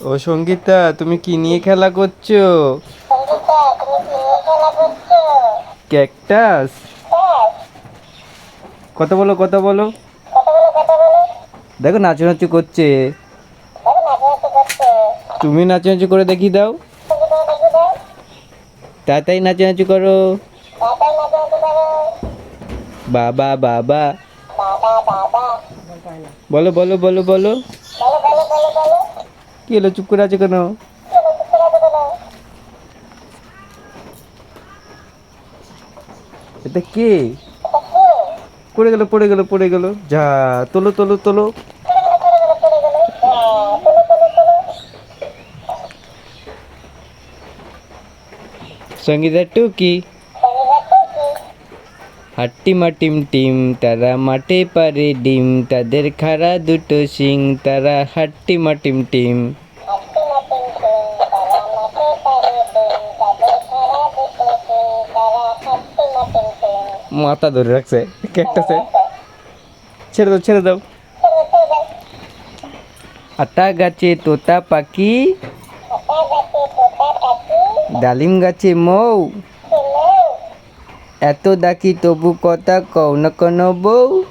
ও সঙ্গীতা, তুমি কি নিয়ে খেলা করছ? ক্যাকটাস? কত বলো কত বলো। দেখো নাচু করছে। তুমি নাচু করে দেখি দাও। তাড়াতাড়ি নাচু করো। বাবা বাবা। বলো বলো বলো বলো। কি হলো? চুপ করে আছে কেন? এটা কে? পড়ে গেল পড়ে গেল পড়ে গেল। যা, তোলো তোলো তোলো। সঙ্গীতা টুকি। হাট্টি মাটিম টিম টিম তারা মাঠে পারে ডিম তাদের খাড়া দুটো সিং তারা হাসি মাটিন টিম মাথা ধরে রাখছে ক্যাকটাসে ছেড়ে দাও ছেড়ে দাও আতা গাছে তোতা পাখি ডালিম গাছে মৌ এত ডাকি তবু কথা কও না কোনো বউ?